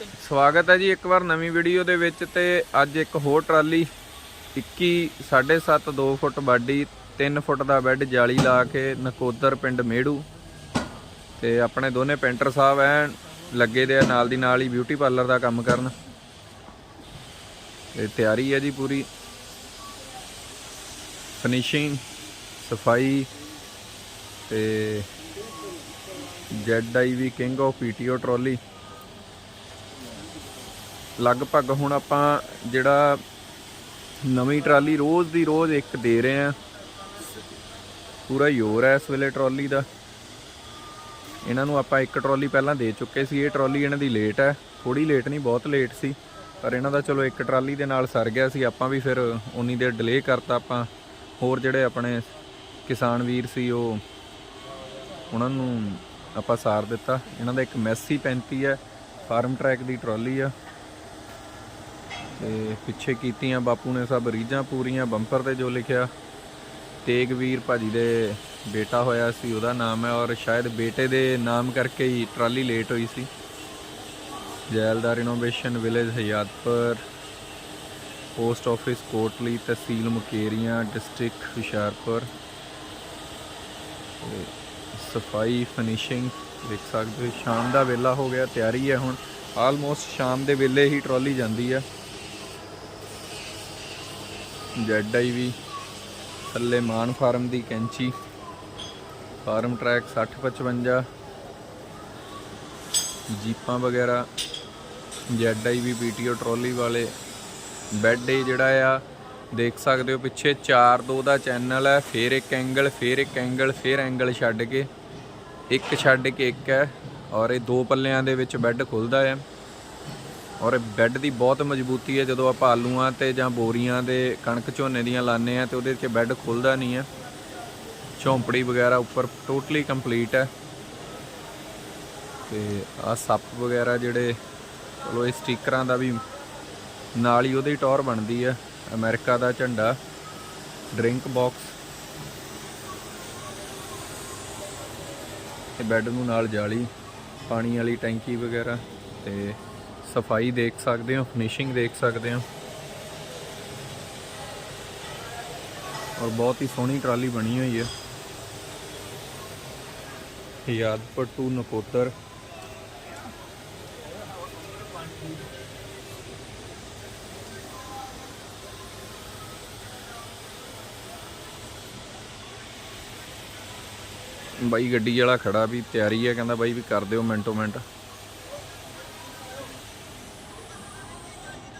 ਸਵਾਗਤ ਹੈ ਜੀ ਇੱਕ ਵਾਰ ਨਵੀਂ ਵੀਡੀਓ ਦੇ ਵਿੱਚ ਤੇ ਅੱਜ ਇੱਕ ਹੋਰ ਟਰਾਲੀ 21 7.5 2 ਫੁੱਟ ਬਾਡੀ 3 ਫੁੱਟ ਦਾ ਬੈੱਡ ਜਾਲੀ ਲਾ ਕੇ ਨਕੋਦਰ ਪਿੰਡ ਮੇੜੂ ਤੇ ਆਪਣੇ ਦੋਨੇ ਪੇਂਟਰ ਸਾਹਿਬ ਐ ਲੱਗੇ ਦੇ ਆ ਨਾਲ ਦੀ ਨਾਲ ਹੀ ਬਿਊਟੀ ਪਾਰਲਰ ਦਾ ਕੰਮ ਕਰਨ। ਤੇ ਤਿਆਰੀ ਹੈ ਜੀ ਪੂਰੀ। ਫਿਨਿਸ਼ਿੰਗ ਸਫ਼ਾਈ ਤੇ Z I V king of PTO trolley ਲਗਭਗ ਹੁਣ ਆਪਾਂ ਜਿਹੜਾ ਨਵੀਂ ਟਰਾਲੀ ਰੋਜ਼ ਦੀ ਰੋਜ਼ ਇੱਕ ਦੇ ਰਹੇ ਆ ਪੂਰਾ ਯੋਰ ਹੈ ਇਸ ਵੇਲੇ ਟਰਾਲੀ ਦਾ। ਇਹਨਾਂ ਨੂੰ ਆਪਾਂ ਇੱਕ ਟਰਾਲੀ ਪਹਿਲਾਂ ਦੇ ਚੁੱਕੇ ਸੀ। ਇਹ ਟਰਾਲੀ ਇਹਨਾਂ ਦੀ ਲੇਟ ਹੈ। ਥੋੜੀ ਲੇਟ ਨਹੀਂ, ਬਹੁਤ ਲੇਟ ਸੀ। ਪਰ ਇਹਨਾਂ ਦਾ ਚਲੋ ਇੱਕ ਟਰਾਲੀ ਦੇ ਨਾਲ ਸਰ ਗਿਆ ਸੀ। ਆਪਾਂ ਵੀ ਫਿਰ ਉਨੀ ਦੇਰ ਡਿਲੇ ਕਰਤਾ ਆਪਾਂ। ਹੋਰ ਜਿਹੜੇ ਆਪਣੇ ਕਿਸਾਨ ਵੀਰ ਸੀ ਉਹ, ਉਹਨਾਂ ਨੂੰ ਆਪਾਂ ਸਾਰ ਦਿੱਤਾ। ਇਹਨਾਂ ਦਾ ਇੱਕ ਮੈਸੀ 35 ਹੈ। ਫਾਰਮ ਟਰੈਕ ਦੀ ਟਰਾਲੀ ਆ। ਤੇ ਪਿੱਛੇ ਕੀਤੀਆਂ ਬਾਪੂ ਨੇ ਸਭ ਰੀਝਾਂ ਪੂਰੀਆਂ, ਬੰਪਰ ਤੇ ਜੋ ਲਿਖਿਆ। ਤੇਗਵੀਰ ਭਾਜੀ ਦੇ ਬੇਟਾ ਹੋਇਆ ਸੀ, ਉਹਦਾ ਨਾਮ ਹੈ ਔਰ ਸ਼ਾਇਦ ਬੇਟੇ ਦੇ ਨਾਮ ਕਰਕੇ ਹੀ ਟਰਾਲੀ ਲੇਟ ਹੋਈ ਸੀ। Zaildar innovation village Hayatpur, post office Kotli tehsil Mukerian, district Hoshiarpur. ਤੇ ਸਫ਼ਾਈ ਫਿਨਿਸ਼ਿੰਗ ਦੇਖ ਸਕਦੇ ਹੋ, ਸ਼ਾਮ ਦਾ ਵੇਲਾ ਹੋ ਗਿਆ, ਤਿਆਰੀ ਹੈ ਹੁਣ। ਆਲਮੋਸਟ ਸ਼ਾਮ ਦੇ ਵੇਲੇ ਹੀ ਟਰਾਲੀ ਜਾਂਦੀ ਹੈ। ਜੈਡ ਆਈ ਵੀ, ਥੱਲੇ ਮਾਨ ਫਾਰਮ ਦੀ ਕੈਂਚੀ, ਫਾਰਮ ਟਰੈਕ 6055 ਜੀਪਾਂ ਵਗੈਰਾ Z I V PTO trolley ਵਾਲੇ, ਬੈੱਡ ਏ ਜਿਹੜਾ ਆ, ਦੇਖ ਸਕਦੇ ਹੋ ਪਿੱਛੇ 4-2 ਦਾ ਚੈਨਲ ਹੈ ਫੇਰ ਇੱਕ ਐਂਗਲ, ਫੇਰ ਇੱਕ ਐਂਗਲ, ਫੇਰ ਐਂਗਲ ਛੱਡ ਕੇ, ਇੱਕ ਛੱਡ ਕੇ ਇੱਕ ਹੈ, ਔਰ ਇਹ ਦੋ ਪੱਲਿਆਂ ਦੇ ਵਿੱਚ ਬੈੱਡ ਖੁੱਲਦਾ ਹੈ ਔਰ ਬੈੱਡ ਦੀ ਬਹੁਤ ਮਜ਼ਬੂਤੀ ਹੈ ਜਦੋਂ ਆਪਾਂ ਆਲੂਆਂ ਤੇ ਜਾਂ ਬੋਰੀਆਂ ਦੇ ਕਣਕ ਝੋਨੇ ਦੀਆਂ ਲਾਣੇ ਆ ਤੇ ਉਹਦੇ 'ਚ ਬੈੱਡ ਖੁੱਲਦਾ ਨਹੀਂ ਹੈ। ਝੌਂਪੜੀ ਵਗੈਰਾ ਉੱਪਰ ਟੋਟਲੀ ਕੰਪਲੀਟ ਹੈ। ਤੇ ਆ ਸੱਪ ਵਗੈਰਾ ਜਿਹੜੇ, ਚਲੋ ਇਹ ਸਟickਰਾਂ ਦਾ ਵੀ ਨਾਲ ਹੀ ਉਹਦੀ ਟੌਰ ਬਣਦੀ ਹੈ। ਅਮਰੀਕਾ ਦਾ ਝੰਡਾ ਡਰਿੰਕ ਬਾਕਸ ਇਹ ਬੈੱਡ ਨੂੰ ਨਾਲ ਜਾਲੀ, ਪਾਣੀ ਵਾਲੀ ਟੈਂਕੀ ਵਗੈਰਾ ਤੇ ਸਫ਼ਾਈ ਦੇਖ ਸਕਦੇ ਹੋ ਫਿਨਿਸ਼ਿੰਗ ਦੇਖ ਸਕਦੇ ਹੋ। ਔਰ ਬਹੁਤ ਹੀ ਸੋਹਣੀ ਟਰਾਲੀ ਬਣੀ ਹੋਈ ਹੈ। ਯਾਦਪੁਰ ਟੂ ਨਕੋਤਰ ਬਾਈ ਗੱਡੀ ਵਾਲਾ ਖੜਾ ਵੀ ਤਿਆਰੀ ਹੈ, ਕਹਿੰਦਾ ਬਾਈ ਵੀ ਕਰ ਦਿਓ ਮਿੰਟੋ ਮਿੰਟ।